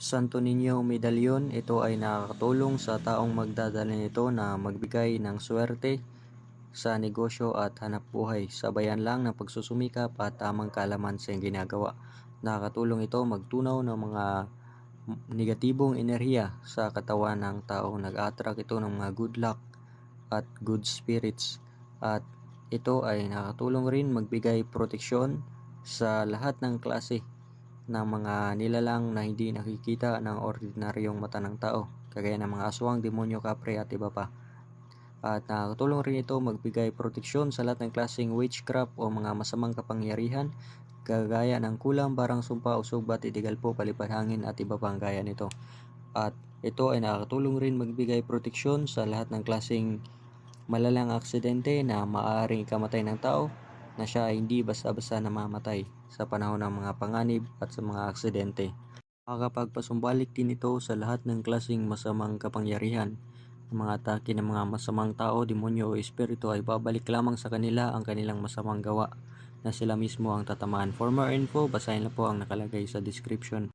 Santo Niño Medallion, ito ay nakakatulong sa taong magdadala nito na magbigay ng swerte sa negosyo at hanap buhay. Sabayan lang ng pagsusumikap at tamang kalaman sa ginagawa. Nakakatulong ito magtunaw ng mga negatibong enerhiya sa katawan ng tao. Nag-attract ito ng mga good luck at good spirits. At ito ay nakatulong rin magbigay proteksyon sa lahat ng klase ng mga nilalang na hindi nakikita ng ordinaryong mata ng tao, kagaya ng mga aswang, demonyo, kapre at iba pa. At nakakatulong rin ito magbigay proteksyon sa lahat ng klaseng witchcraft o mga masamang kapangyarihan, kagaya ng kulang, barang sumpa, usog, bat, itigal po, palipad at iba pang gaya nito. At ito ay nakakatulong rin magbigay proteksyon sa lahat ng klaseng malalang aksidente na maaaring ikamatay ng tao na siya ay hindi basta-basta namamatay sa panahon ng mga panganib at sa mga aksidente. Makakapagpasumbalik din ito sa lahat ng klaseng masamang kapangyarihan. Ang mga atake ng mga masamang tao, demonyo o espiritu ay babalik lamang sa kanila ang kanilang masamang gawa na sila mismo ang tatamaan. For more info, basahin na po ang nakalagay sa description.